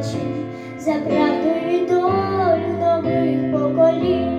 пішов за правду і долю нових поколінь,